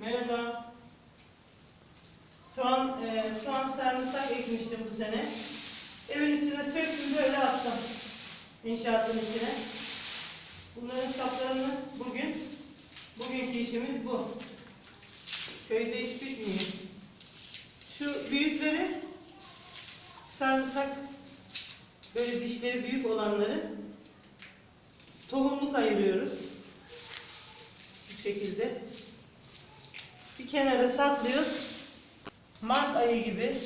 Merhaba. Soğan, e, soğan sarımsak ekmiştim bu sene. Evin üstüne söktüm böyle attım. İnşaatın içine. Bunların saplarını bugün, bugünkü işimiz bu. Köyde iş bitmiyor. Şu büyükleri sarımsak böyle dişleri büyük olanları tohumluk ayırıyoruz. Bu şekilde. Bir kenara saklıyoruz. Mart ayı gibi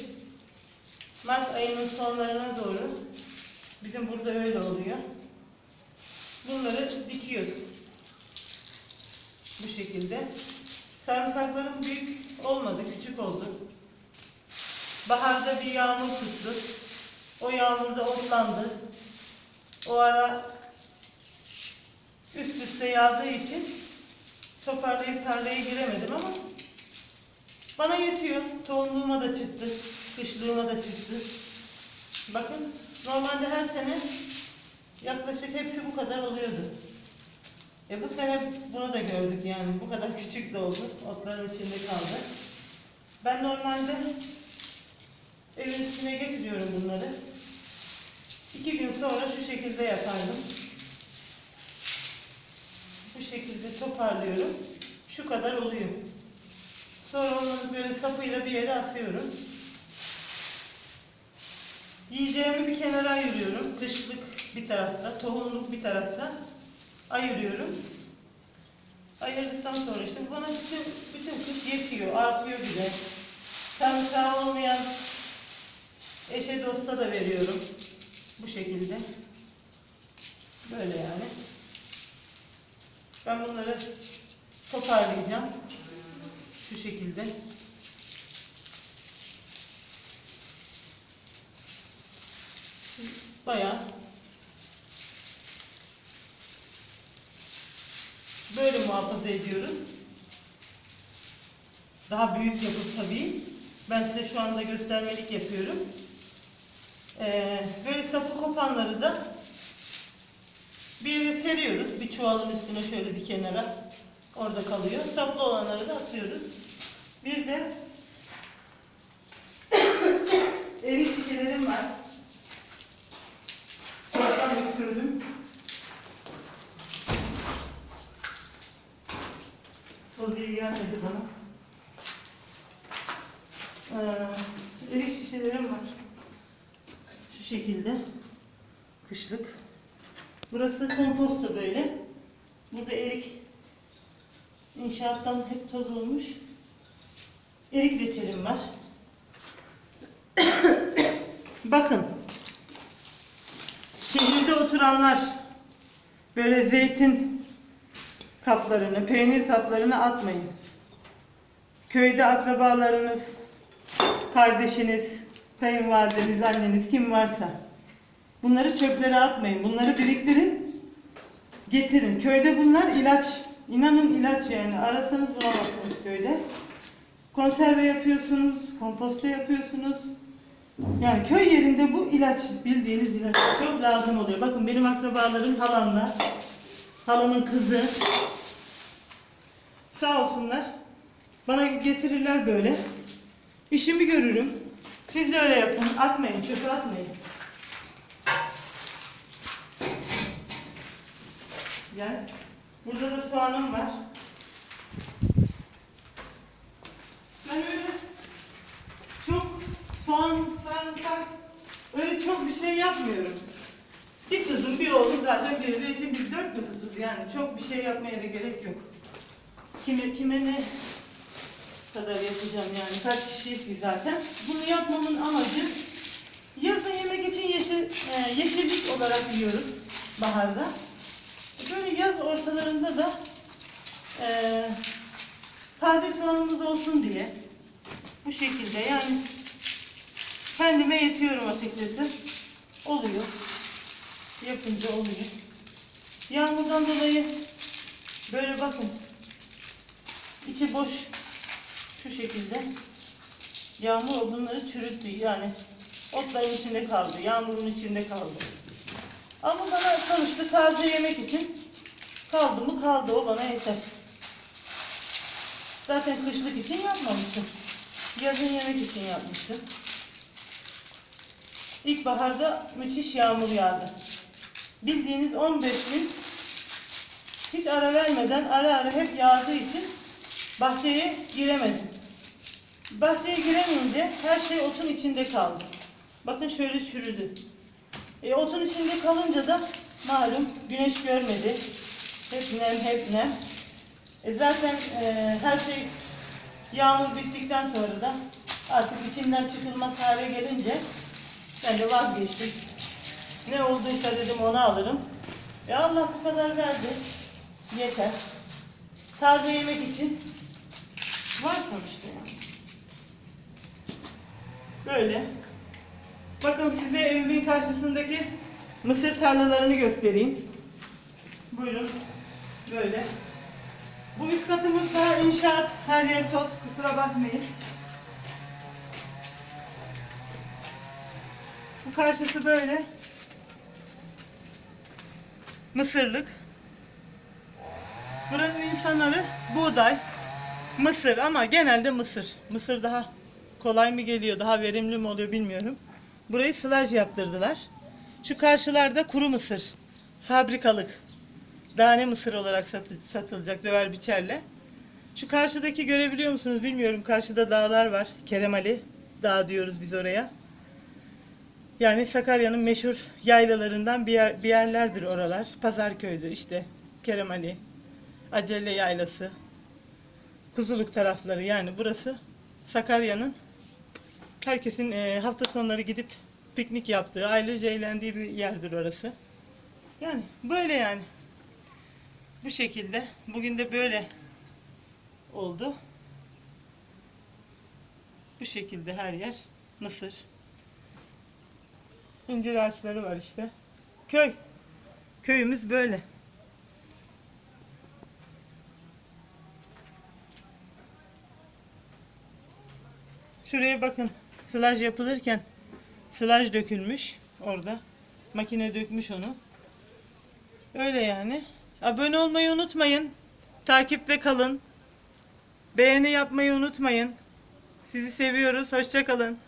Mart ayının sonlarına doğru bizim burada öyle oluyor. Bunları dikiyoruz. Bu şekilde. Sarımsaklarım büyük olmadı, küçük oldu. Baharda bir yağmur tuttu. O yağmurda otlandı. O ara üst üste yağdığı için toparlayıp tarlaya giremedim ama bana yetiyor. Tohumluğuma da çıktı. Kışlığıma da çıktı. Bakın normalde her sene yaklaşık hepsi bu kadar oluyordu. E bu sene bunu da gördük yani. Bu kadar küçük de oldu. Otların içinde kaldı. Ben normalde evin içine getiriyorum bunları. İki gün sonra şu şekilde yapardım. Bu şekilde toparlıyorum. Şu kadar oluyor. Sonra onları böyle sapıyla bir yere asıyorum. Yiyeceğimi bir kenara ayırıyorum. Kışlık bir tarafta, tohumluk bir tarafta ayırıyorum. Ayırdıktan sonra işte bana bütün, bütün kış yetiyor, artıyor bile. Sarımsağı olmayan eşe dosta da veriyorum. Bu şekilde. Böyle yani. Ben bunları toparlayacağım. Şu şekilde. Bayağı böyle muhafaza ediyoruz. Daha büyük yapıp tabii. Ben size şu anda göstermelik yapıyorum. Ee, böyle sapı kopanları da bir yere seriyoruz. Bir çuvalın üstüne şöyle bir kenara. Orada kalıyor. Saplı olanları da asıyoruz. Bir de erik şişelerim var. Kulaktan öksürdüm. Toz iyi gelmedi bana. Ee, erik şişelerim var. Şu şekilde. Kışlık. Burası komposto böyle. Burada erik inşaattan hep toz olmuş. Erik reçelim var. Bakın. Şehirde oturanlar böyle zeytin kaplarını, peynir kaplarını atmayın. Köyde akrabalarınız, kardeşiniz, kayınvalideniz, anneniz kim varsa bunları çöplere atmayın. Bunları biriktirin, getirin. Köyde bunlar ilaç. İnanın ilaç yani. Arasanız bulamazsınız köyde. Konserve yapıyorsunuz, komposto yapıyorsunuz. Yani köy yerinde bu ilaç, bildiğiniz ilaç çok lazım oluyor. Bakın benim akrabalarım halamlar, halamın kızı. Sağ olsunlar. Bana getirirler böyle. İşimi görürüm. Siz de öyle yapın. Atmayın, çöpe atmayın. Gel. Burada da soğanım var. Ben öyle çok soğan, sarımsak öyle çok bir şey yapmıyorum. Bir kızım, bir oğlum zaten biri de şimdi biz dört nüfusuz yani çok bir şey yapmaya da gerek yok. Kime, kime ne kadar yapacağım yani kaç kişiyiz ki zaten. Bunu yapmamın amacı yazın yemek için yeşil, e, yeşillik olarak yiyoruz baharda. Böyle yaz ortalarında da e, taze soğanımız olsun diye bu şekilde yani kendime yetiyorum açıkçası. Oluyor. Yapınca oluyor. Yağmurdan dolayı böyle bakın içi boş şu şekilde yağmur bunları çürüttü yani otların içinde kaldı yağmurun içinde kaldı ama bana sonuçta taze yemek için kaldı mı kaldı o bana yeter Zaten kışlık için yapmamıştım. Yazın yemek için yapmıştım. İlkbaharda müthiş yağmur yağdı. Bildiğiniz 15 gün hiç ara vermeden ara ara hep yağdığı için bahçeye giremedim. Bahçeye giremeyince her şey otun içinde kaldı. Bakın şöyle çürüdü. E, otun içinde kalınca da malum güneş görmedi. Hep nem, hep nem. E, zaten e, her şey yağmur bittikten sonra da artık içinden çıkılmaz hale gelince ben de vazgeçtim. Ne olduysa dedim onu alırım. E Allah bu kadar verdi. Yeter. Taze yemek için var sonuçta yani. Böyle. Bakın size evimin karşısındaki mısır tarlalarını göstereyim. Buyurun. Böyle. Bu üst katımız daha inşaat. Her yer toz. Kusura bakmayın. Karşısı böyle. Mısırlık. Buranın insanları buğday, mısır ama genelde mısır. Mısır daha kolay mı geliyor, daha verimli mi oluyor bilmiyorum. Burayı sılaj yaptırdılar. Şu karşılarda kuru mısır. Fabrikalık. Tane mısır olarak satı- satılacak döver biçerle. Şu karşıdaki görebiliyor musunuz bilmiyorum. Karşıda dağlar var. Keremali Dağ diyoruz biz oraya. Yani Sakarya'nın meşhur yaylalarından bir, yer, bir yerlerdir oralar. Pazarköy'dü işte. Keremali, Acelle Yaylası, Kuzuluk tarafları yani burası Sakarya'nın herkesin e, hafta sonları gidip piknik yaptığı, ailece eğlendiği bir yerdir orası. Yani böyle yani. Bu şekilde. Bugün de böyle oldu. Bu şekilde her yer Mısır. İncir ağaçları var işte. Köy. Köyümüz böyle. Şuraya bakın. Sılaj yapılırken sılaj dökülmüş orada. Makine dökmüş onu. Öyle yani. Abone olmayı unutmayın. Takipte kalın. Beğeni yapmayı unutmayın. Sizi seviyoruz. Hoşça kalın.